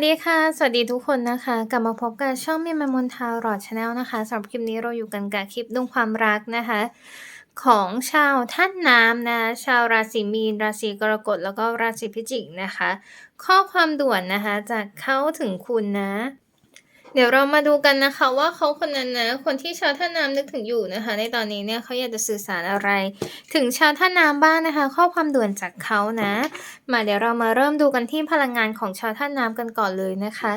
วัสดีค่ะ สวัสดีทุกคนนะคะ กลับมาพบกับช่องมิมมนทารอดชาแนลนะคะสำหรับคลิปนี้เราอยู่กันกับคลิปดุงความรักนะคะ ของชาวท่านน้ำนะชาวราศีมีน ราศีกรกฎแล้วก็ราศีพิจิกนะคะ ข้อความด่วนนะคะ จากเขาถึงคุณนะ เดี๋ยวเรามาดูกันนะคะว่าเขาคนนั้นนะคนที่ชาวท่าน้ำนึกถึงอยู่นะคะ ในตอนนี้เนี่ยเขาอยากจะสื่อสารอะไร ถึงชาวท่าน้ำบ้างนะคะ ข้อความด่วนจากเขานะ มาเดี๋ยวเรามาเริ่มดูกันที่พลังงานของชาวท่าน้ำกันก่อนเลยนะคะ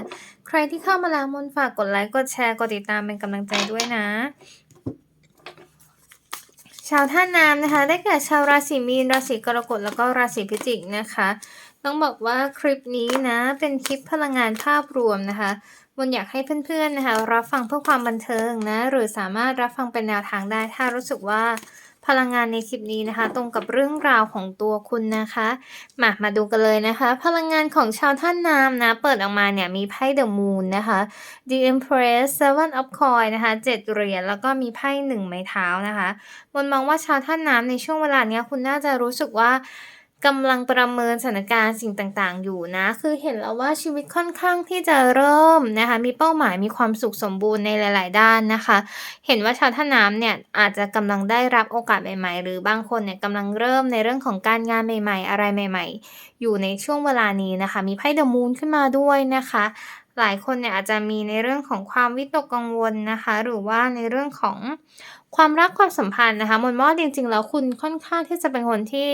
ใครที่เข้ามาแล้วมนฝากกดไลค์กดแชร์กดติดตามเป็นกำลังใจด้วยนะชาวท่าน้ำนะคะ ได้แก่ชาวราศีมีน ราศีกรกฎแล้วก็ราศีพิจิกนะคะ ต้องบอกว่าคลิปนี้นะเป็นคลิปพลังงานภาพรวมนะคะ มนอยากให้เพื่อนๆนะคะรับฟังเพื่อความบันเทิงนะหรือสามารถรับฟังเป็นแนวทางได้ ถ้ารู้สึกว่าพลังงานในคลิปนี้นะคะ ตรงกับเรื่องราวของตัวคุณนะคะมามาดูกันเลยนะคะ พลังงานของชาวท่านน้ำนะ เปิดออกมาเนี่ยมีไพ่ The Moon นะคะ The Empress Seven of Coins นะคะเจ็ดเหรียญแล้วก็มีไพ่หนึ่งไม้เท้านะคะมนมองว่าชาวท่านน้ำในช่วงเวลาเนี้ยคุณน่าจะรู้สึกว่า กำลังประเมินสถานการณ์สิ่งต่างๆ อยู่นะ คือเห็นแล้วว่าชีวิตค่อนข้างที่จะเริ่มนะคะ มีเป้าหมายมีความสุขสมบูรณ์ในหลาย ๆ ด้านนะคะ เห็นว่าชาวท่าน้ำเนี่ยอาจจะกำลังได้รับโอกาสใหม่ ๆ หรือบางคนเนี่ยกำลังเริ่มในเรื่องของการงานใหม่ ๆ อะไรใหม่ ๆ อยู่ในช่วงเวลานี้นะคะ มีไพ่เดอะมูนขึ้นมาด้วยนะคะ หลายคนเนี่ยอาจจะมีในเรื่องของความวิตกกังวลนะคะ หรือว่าในเรื่องของ ความรักความสัมพันธ์นะคะมนว่าจริงๆแล้วคุณค่อนข้างที่จะเป็นคนที่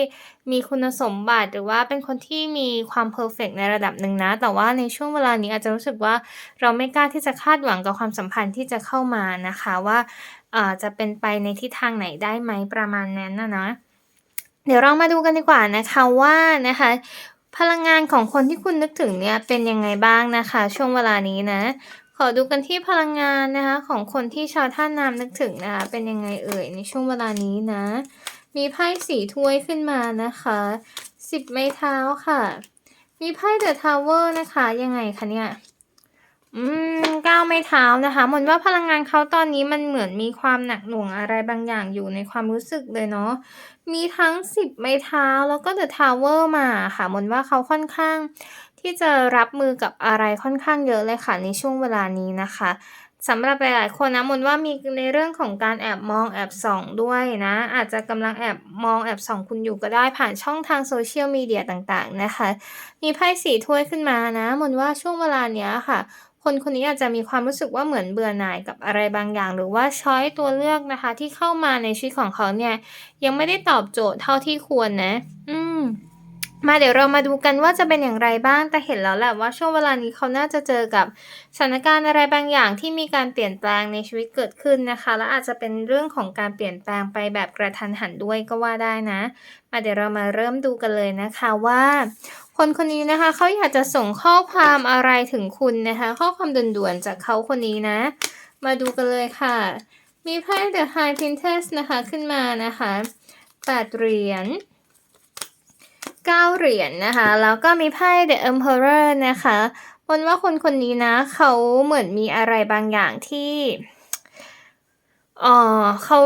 มีคุณสมบัติหรือว่าเป็นคนที่มีความเพอร์เฟกในระดับหนึ่งนะ แต่ว่าในช่วงเวลานี้อาจจะรู้สึกว่าเราไม่กล้าที่จะคาดหวังกับความสัมพันธ์ที่จะเข้ามานะคะว่าจะเป็นไปในทิศทางไหนได้ไหมประมาณนั้นนะนะเดี๋ยวเรามาดูกันดีกว่านะคะว่านะคะพลังงานของคนที่คุณนึกถึงเนี่ยเป็นยังไงบ้างนะคะ ช่วงเวลานี้นะ ขอดูกันที่พลังงานนะคะ ของคนที่ชาวท่านนามนึกถึงนะคะเป็นยังไงเอ่ยในช่วงเวลานี้นะ มีไพ่สีถ้วยขึ้นมานะคะสิบไม้เท้าค่ะ มีไพ่เดอะทาวเวอร์นะคะยังไงคะเนี่ยอืมก้าวไม้เท้านะคะเหมือนว่าพลังงานเขาตอนนี้มันเหมือนมีความหนักหน่วงอะไรบางอย่างอยู่ในความรู้สึกเลยเนาะมีทั้งสิบไม้เท้าแล้วก็เดอะทาวเวอร์มาค่ะเหมือนว่าเขาค่อนข้าง ที่จะรับมือกับอะไรค่อนข้างเยอะเลยค่ะในช่วงเวลานี้นะคะสำหรับหลายๆคนนะมนว่ามีในเรื่องของการแอบมองแอบส่องด้วยนะ อาจจะกำลังแอบมองแอบส่องคุณอยู่ก็ได้ผ่านช่องทางโซเชียลมีเดียต่างๆนะคะ มีไพ่สีถ้วยขึ้นมานะมนว่าช่วงเวลาเนี้ยค่ะ คนคนนี้อาจจะมีความรู้สึกว่าเหมือนเบื่อหน่ายกับอะไรบางอย่าง หรือว่าช้อยตัวเลือกนะคะ ที่เข้ามาในชีวิตของเขาเนี่ยยังไม่ได้ตอบโจทย์เท่าที่ควรนะ อื มาเดี๋ยวเรามาดูกันว่าจะเป็นอย่างไรบ้าง แต่เห็นแล้วแหละว่าช่วงเวลานี้เขาน่าจะเจอกับสถานการณ์อะไรบางอย่างที่มีการเปลี่ยนแปลงในชีวิตเกิดขึ้นนะคะ และอาจจะเป็นเรื่องของการเปลี่ยนแปลงไปแบบกระทันหันด้วยก็ว่าได้นะ มาเดี๋ยวเรามาเริ่มดูกันเลยนะคะว่า คนคนนี้นะคะเขาอยากจะส่งข้อความอะไรถึงคุณนะคะ ข้อความด่วนๆจากเขาคนนี้นะ มาดูกันเลยค่ะ มีไพ่ The High Princess นะคะขึ้นมานะคะแปดเหรียญ 9 เหรียญนนะคะ แล้วก็มีไพ่ The Emperor นะคะวนว่าคนคนนี้นะ เขาเหมือนมีอะไรบางอย่างที่เออเขา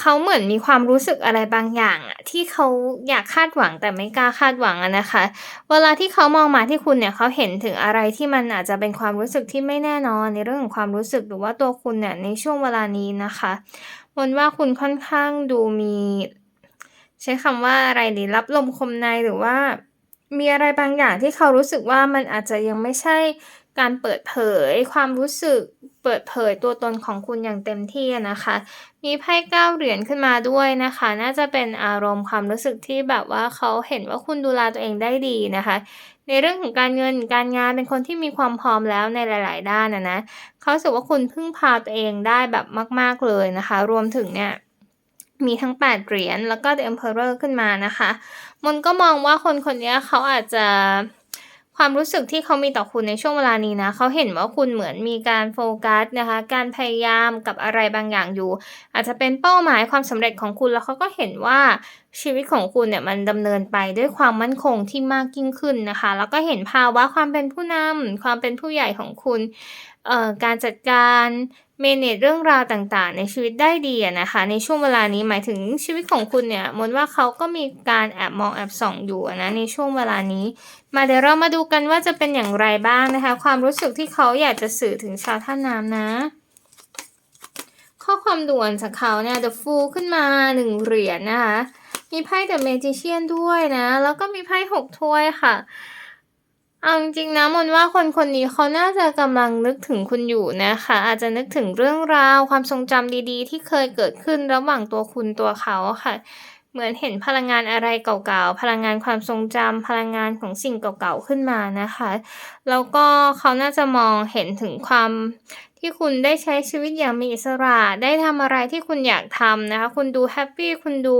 เขาเหมือนมีความรู้สึกอะไรบางอย่างอะที่เขาอยากคาดหวังแต่ไม่กล้าคาดหวังอะนะคะ เวลาที่เขามองมาที่คุณเนี่ยเขาเห็นถึงอะไรที่มันอาจจะเป็นความรู้สึกที่ไม่แน่นอนในเรื่องของความรู้สึกหรือว่าตัวคุณเนี่ยในช่วงเวลานี้นะคะวนว่าคุณค่อนข้างดูมี ใช้คำว่าอะไรดีรับลมคมในหรือว่า มีอะไรบางอย่างที่เขารู้สึกว่ามันอาจจะยังไม่ใช่การเปิดเผยความรู้สึกเปิดเผยตัวตนของคุณอย่างเต็มที่นะคะ มีไพ่เก้าเหรียญขึ้นมาด้วยนะคะ น่าจะเป็นอารมณ์ความรู้สึกที่แบบว่าเขาเห็นว่าคุณดูแลตัวเองได้ดีนะคะ ในเรื่องของการเงินการงานเป็นคนที่มีความพร้อมแล้วในหลาย ๆ ด้านนะนะเขาสึกว่าคุณพึ่งพาตัวเองได้แบบมาก ๆเลยนะคะ รวมถึงเนี่ย มีทั้ง 8 เหรียญแล้วก็ The Emperor ขึ้นมานะคะ มนก็มองว่าคนคนนี้เขาอาจจะความรู้สึกที่เขามีต่อคุณในช่วงเวลานี้นะ เขาเห็นว่าคุณเหมือนมีการโฟกัสนะคะ การพยายามกับอะไรบางอย่างอยู่ อาจจะเป็นเป้าหมายความสำเร็จของคุณแล้วเขาก็เห็นว่าชีวิตของคุณเนี่ยมันดำเนินไปด้วยความมั่นคงที่มากยิ่งขึ้นนะคะ แล้วก็เห็นภาวะความเป็นผู้นำความเป็นผู้ใหญ่ของคุณ การจัดการ เมเนจเรื่องราวต่างๆ ในชีวิตได้ดีนะคะ ในช่วงเวลานี้หมายถึงชีวิตของคุณเนี่ยมนว่าเขาก็มีการแอบมองแอบส่องอยู่นะในช่วงเวลานี้ มาเดี๋ยวเรามาดูกันว่าจะเป็นอย่างไรบ้างนะคะ ความรู้สึกที่เขาอยากจะสื่อถึงชาวท่าน้ำนะ ข้อความด่วนจากเขาเนี่ย The Fool ขึ้นมาหนึ่งเหรียญนะคะมีไพ่ The Magician ด้วยนะ แล้วก็มีไพ่หกถ้วยค่ะ เอาจริงๆนะมนว่าคนคนนี้เขาน่าจะกำลังนึกถึงคุณอยู่นะคะ อาจจะนึกถึงเรื่องราวความทรงจำดีๆ ที่เคยเกิดขึ้นระหว่างตัวคุณตัวเขาค่ะ เหมือนเห็นพลังงานอะไรเก่าๆ พลังงานความทรงจำพลังงานของสิ่งเก่าๆขึ้นมานะคะ แล้วก็เขาน่าจะมองเห็นถึงความที่คุณได้ใช้ชีวิตอย่างมีอิสระ ได้ทำอะไรที่คุณอยากทำนะคะ คุณดูแฮปปี้คุณดู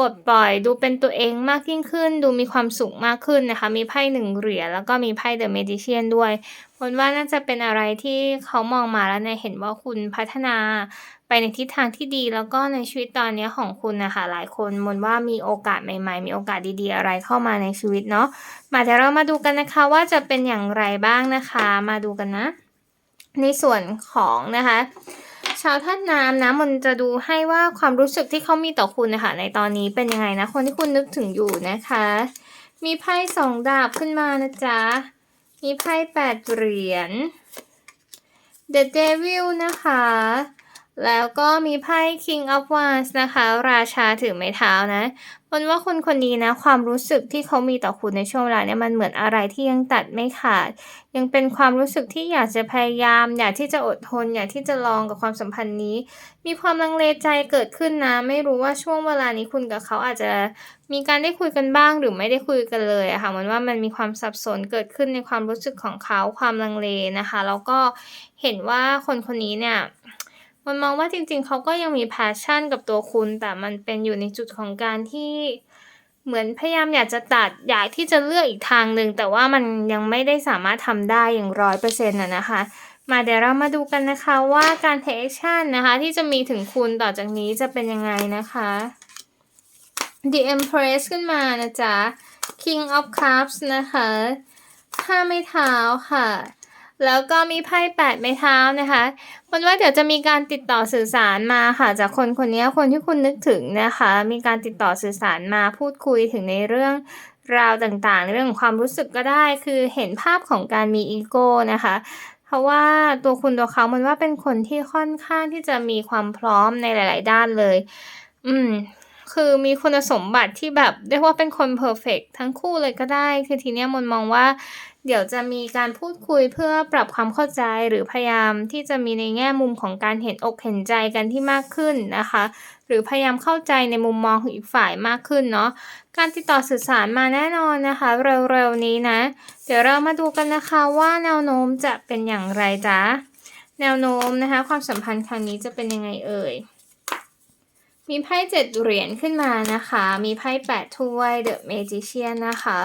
ปลดปล่อยดูเป็นตัวเองมากยิ่งขึ้น ดูมีความสุขมากขึ้นนะคะ มีไพ่หนึ่งเหรียญแล้วก็มีไพ่เดอะเมดิเชียนด้วยมนว่าน่าจะเป็นอะไรที่เขามองมาแล้วเนี่ยเห็นว่าคุณพัฒนาไปในทิศทางที่ดีแล้วก็ในชีวิตตอนนี้ของคุณนะคะหลายคนมนว่ามีโอกาสใหม่ ๆ มีโอกาสดีๆ อะไรเข้ามาในชีวิตเนาะมาเดี๋ยวเรามาดูกันนะคะว่าจะเป็นอย่างไรบ้างนะคะ มาดูกันนะ ในส่วนของนะคะ ชาวท่านน้ำนะมันจะดูให้ว่าความรู้สึกที่เขามีต่อคุณนะคะในตอนนี้เป็นยังไงนะ คนที่คุณนึกถึงอยู่นะคะ มีไพ่สองดาบขึ้นมานะจ๊ะ มีไพ่แปดเหรียญ The Devil นะคะ แล้วก็มีไพ่ King of Wands นะคะ ราชาถือไม้เท้านะมันว่าคนคนนี้นะ ความรู้สึกที่เขามีต่อคุณในช่วงเวลาเนี่ยมันเหมือนอะไรที่ยังตัดไม่ขาด ยังเป็นความรู้สึกที่อยากจะพยายาม อยากที่จะอดทน อยากที่จะลองกับความสัมพันธ์นี้ มีความลังเลใจเกิดขึ้นนะ ไม่รู้ว่าช่วงเวลานี้คุณกับเขาอาจจะมีการได้คุยกันบ้างหรือไม่ได้คุยกันเลยอะค่ะมันว่ามันมีความสับสนเกิดขึ้นในความรู้สึกของเขาความลังเลนะคะ แล้วก็เห็นว่าคนคนนี้เนี่ย มันมองว่าจริง ๆ เขาก็ยังมี passion กับตัวคุณ แต่มันเป็นอยู่ในจุดของการที่เหมือนพยายามอยากจะตัดอยากที่จะเลือกอีกทางหนึ่งแต่ว่ามันยังไม่ได้สามารถทำได้อย่างร้อยเปอร์เซ็นต์นะคะ มาเดี๋ยวเรามาดูกันนะคะว่าการ take action นะคะ ที่จะมีถึงคุณต่อจากนี้จะเป็นยังไงนะคะ The Empress ขึ้นมานะจ๊ะ King of Cups นะคะห้าไม้เท้าค่ะ แล้วก็มีไพ่แปดไม้เท้านะคะมันว่าเดี๋ยวจะมีการติดต่อสื่อสารมาค่ะ จากคนคนนี้คนที่คุณนึกถึงนะคะ มีการติดต่อสื่อสารมาพูดคุยถึงในเรื่องราวต่างๆ ในเรื่องของความรู้สึกก็ได้ คือเห็นภาพของการมีอีโก้นะคะ เพราะว่าตัวคุณตัวเขามันว่าเป็นคนที่ค่อนข้างที่จะมีความพร้อมในหลาย ๆ ด้านเลย อืม คือมีคุณสมบัติที่แบบเรียกว่าเป็นคนเพอร์เฟกทั้งคู่เลยก็ได้ คือทีเนี้ยมนมองว่า เดี๋ยวจะมีการพูดคุยเพื่อปรับความเข้าใจหรือพยายามที่จะมีในแง่มุมของการเห็นอกเห็นใจกันที่มากขึ้นนะคะ หรือพยายามเข้าใจในมุมมองของอีกฝ่ายมากขึ้นเนาะการติดต่อสื่อสารมาแน่นอนนะคะ เร็วๆนี้นะ เดี๋ยวเรามาดูกันนะคะว่าแนวโน้มจะเป็นอย่างไรจ๊ะแนวโน้มนะคะ ความสัมพันธ์ครั้งนี้จะเป็นยังไงเอ่ย มีไพ่เจ็ดเหรียญขึ้นมานะคะ มีไพ่แปดถ้วย The Magician นะคะ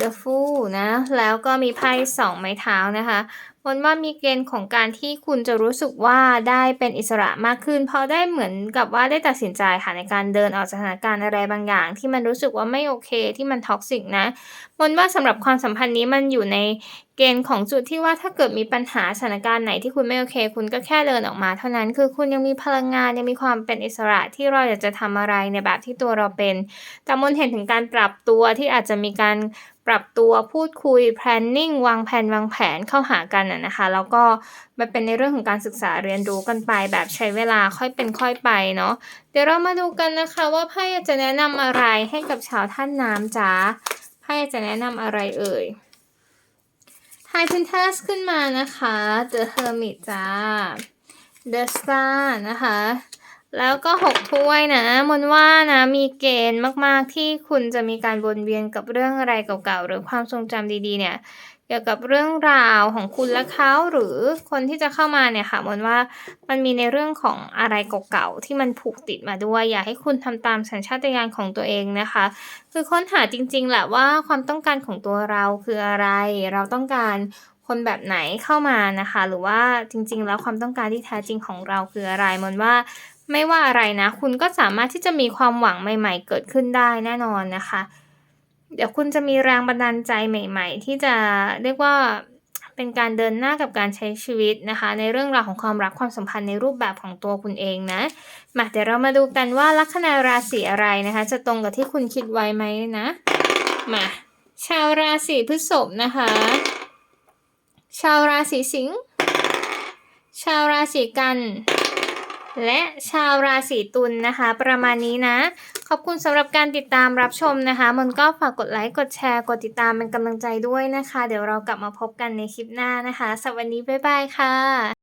The Fool นะ แล้วก็มีไพ่สองไม้เท้านะคะมนว่ามีเกณฑ์ของการที่คุณจะรู้สึกว่าได้เป็นอิสระมากขึ้น เพราะได้เหมือนกับว่าได้ตัดสินใจค่ะในการเดินออกจากสถานการณ์อะไรบางอย่าง ที่มันรู้สึกว่าไม่โอเคที่มันท็อกซิกนะมนว่าสำหรับความสัมพันธ์นี้มันอยู่ในเกณฑ์ของจุดที่ว่าถ้าเกิดมีปัญหาสถานการณ์ไหนที่คุณไม่โอเค คุณก็แค่เดินออกมา เท่านั้นคือคุณยังมีพลังงานยังมีความเป็นอิสระที่เราอยากจะทำอะไรในแบบที่ตัวเราเป็น แต่มนเห็นถึงการปรับตัวที่อาจจะมีการปรับตัวพูดคุย planning วางแผนวางแผนเข้าหากันนะคะแล้วก็มันเป็นในเรื่องของการศึกษาเรียนรู้กันไปแบบใช้เวลาค่อยเป็นค่อยไปเนาะเดี๋ยวเรามาดูกันนะคะว่าไพ่จะแนะนำอะไรให้กับชาวท่านน้ำจ้าไพ่จะแนะนำอะไรเอ่ย ไฮเพนทัสขึ้นมานะคะ The Hermit จ้า The Star นะคะ แล้วก็หกถ้วยนะมนว่านะมีเกณฑ์มากๆที่คุณจะมีการวนเวียนกับเรื่องอะไรเก่าๆ หรือความทรงจำดีๆ เนี่ย กี่ยวกับเรื่องราวของคุณและเขาหรือคนที่จะเข้ามาเนี่ยค่ะมนว่ามันมีในเรื่องของอะไรเก่าๆที่มันผูกติดมาด้วย อยากให้คุณทำตามสัญชาตญาณของตัวเองนะคะ คือค้นหาจริงๆแหละว่าความต้องการของตัวเราคืออะไร เราต้องการคนแบบไหนเข้ามานะคะ หรือว่าจริง ๆ แล้วความต้องการที่แท้จริงของเราคืออะไรมนว่าไม่ว่าอะไรนะ คุณก็สามารถที่จะมีความหวังใหม่ ๆ เกิดขึ้นได้แน่นอนนะคะ เดี๋ยวคุณจะมีแรงบันดาลใจใหม่ ๆ ที่จะเรียกว่าเป็นการเดินหน้ากับการใช้ชีวิตนะคะ ในเรื่องราวของความรักความสัมพันธ์ในรูปแบบของตัวคุณเองนะมาเดี๋ยวเรามาดูกันว่าลัคนาราศีอะไรนะคะ จะตรงกับที่คุณคิดไว้ไหมนะมาชาวราศีพฤษภนะคะ ชาวราศีสิงห์ชาวราศีกัน และชาวราศีตุลนะคะ ประมาณนี้นะ ขอบคุณสำหรับการติดตามรับชมนะคะ มันก็ฝากกดไลค์ กดแชร์ กดติดตามเป็นกำลังใจด้วยนะคะ เดี๋ยวเรากลับมาพบกันในคลิปหน้านะคะ สวัสดี บ๊ายบายค่ะ